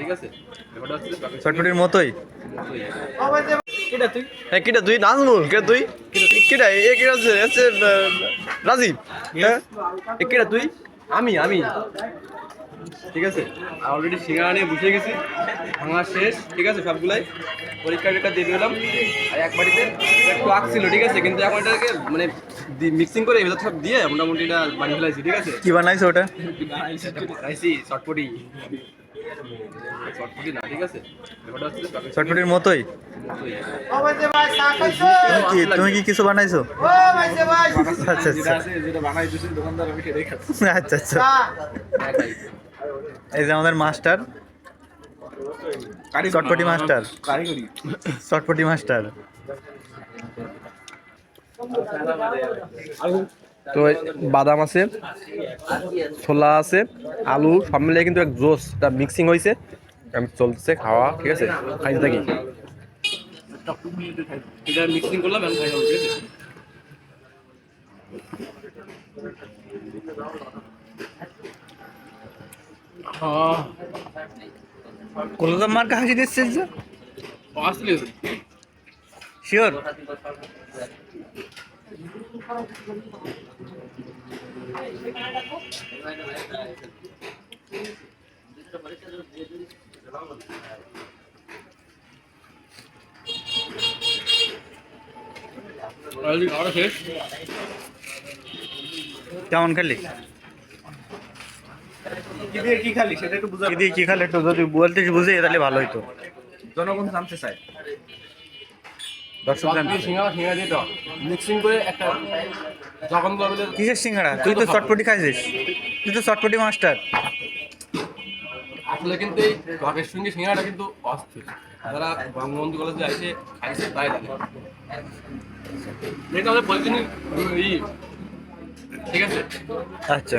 ঠিক আছে? চটপটির মতোই? হ্যাঁ কিটা তুই? নাজমুল কে তুই? কিটা এ কিটা হচ্ছে রাজীব হ্যাঁ? এ তুই? আমি আমি। ঠিক আছে? অলরেডি সিঙ্গারা নিয়ে বসে গেছি। ভাঙা শেষ। ঠিক আছে? সবগুলাই পরীক্ষা টরীক্ষা দিয়ে দিলাম। আর এক বাড়িতে একটু আগ ছিল ঠিক আছে? কিন্তু এখন এটাকে মানে মিক্সিং করে ভেতর সব দিয়ে মোটামুটি এটা বানিয়ে ফেলাইছি ঠিক আছে? কি বানাইছো ওটা? রাইসি চটপটি। চটপটি না ঠিক আছে? চটপটির মতোই? তুমি কি কিছু বানাইছো? আচ্ছা আচ্ছা এই যে আমাদের মাস্টার চটপটি মাস্টার চটপটি মাস্টার তো বাদাম আছে ছোলা আছে আলু সব মিলিয়ে কিন্তু এক জোস মিক্সিং হয়েছে আমি চলতেছে খাওয়া ঠিক আছে খাইতে থাকি এটা মিক্সিং করলাম খাই ঠিক আছে কলকাতা মার্কা হাসি দিচ্ছে যে আসলে শিওর খাওয়া কেমন খেলি? কি খালি সেটা একটু বুঝা কি দিয়ে কি খালি একটু যদি বলতে বুঝে তাহলে ভালো হইতো। জনগণ জানতে চায়। দর্শক জানতে চায়। সিঙ্গারা সিঙ্গারা দিয়ে দাও। মিক্সিং করে একটা যখন করবে কিসের সিঙ্গারা? তুই তো চটপটি খাইছিস। তুই তো চটপটি মাস্টার। আসলে কিন্তু এই টকের সঙ্গে সিঙ্গারাটা কিন্তু অস্থির। যারা বঙ্গবন্ধু কলেজে আসে খাইছে তাই জানে এটা আমাদের প্রতিদিন ঠিক আছে? আচ্ছা।